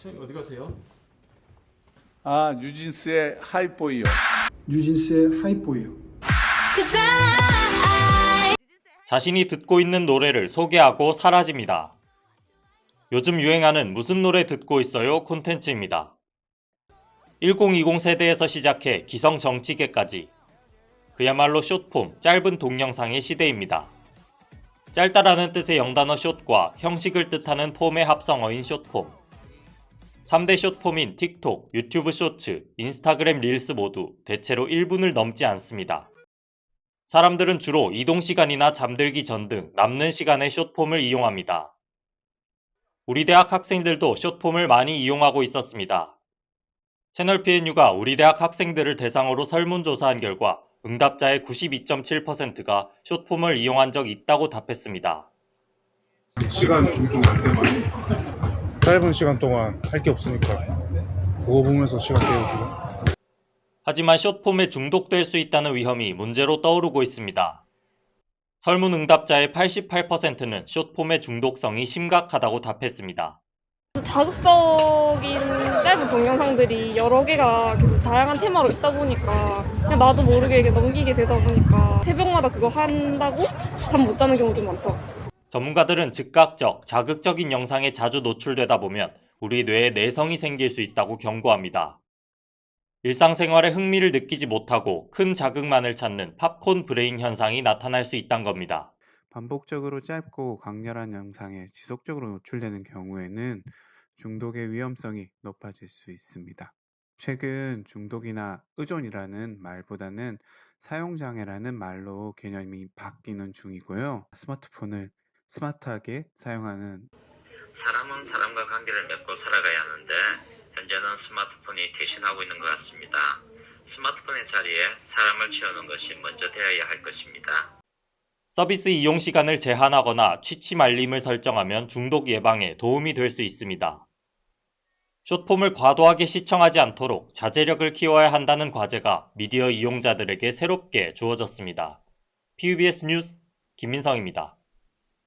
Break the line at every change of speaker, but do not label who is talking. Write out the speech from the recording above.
시장님 어디 가세요?
아, 뉴진스의 하이보이요.
뉴진스의 하이보이요.
자신이 듣고 있는 노래를 소개하고 사라집니다. 요즘 유행하는 무슨 노래 듣고 있어요 콘텐츠입니다. 1020 세대에서 시작해 기성 정치계까지 그야말로 숏폼, 짧은 동영상의 시대입니다. 짧다라는 뜻의 영단어 숏과 형식을 뜻하는 폼의 합성어인 숏폼. 3대 숏폼인 틱톡, 유튜브 쇼츠, 인스타그램 릴스 모두 대체로 1분을 넘지 않습니다. 사람들은 주로 이동 시간이나 잠들기 전 등 남는 시간에 숏폼을 이용합니다. 우리 대학 학생들도 숏폼을 많이 이용하고 있었습니다. 채널 PNU가 우리 대학 학생들을 대상으로 설문조사한 결과 응답자의 92.7%가 숏폼을 이용한 적 있다고 답했습니다.
시간 좀좀 날 때만 짧은 시간 동안 할 게 없으니까 그거 보면서 시간 때우고
하지만 숏폼에 중독될 수 있다는 위험이 문제로 떠오르고 있습니다. 설문 응답자의 88%는 숏폼의 중독성이 심각하다고 답했습니다.
자극적인 짧은 동영상들이 여러 개가 계속 다양한 테마로 있다 보니까 그냥 나도 모르게 넘기게 되다 보니까 새벽마다 그거 한다고 잠 못 자는 경우도 많죠.
전문가들은 즉각적, 자극적인 영상에 자주 노출되다 보면 우리 뇌에 내성이 생길 수 있다고 경고합니다. 일상생활에 흥미를 느끼지 못하고 큰 자극만을 찾는 팝콘 브레인 현상이 나타날 수 있다는 겁니다.
반복적으로 짧고 강렬한 영상에 지속적으로 노출되는 경우에는 중독의 위험성이 높아질 수 있습니다. 최근 중독이나 의존이라는 말보다는 사용장애라는 말로 개념이 바뀌는 중이고요. 스마트폰을 스마트하게 사용하는
사람은 사람과 관계를 맺고 살아가야 하는데 현재는 스마트폰이 대신하고 있는 것 같습니다. 스마트폰의 자리에 사람을 채우는 것이 먼저 되어야 할 것입니다.
서비스 이용 시간을 제한하거나 취침 알림을 설정하면 중독 예방에 도움이 될 수 있습니다. 숏폼을 과도하게 시청하지 않도록 자제력을 키워야 한다는 과제가 미디어 이용자들에게 새롭게 주어졌습니다. PUBS 뉴스 김민성입니다.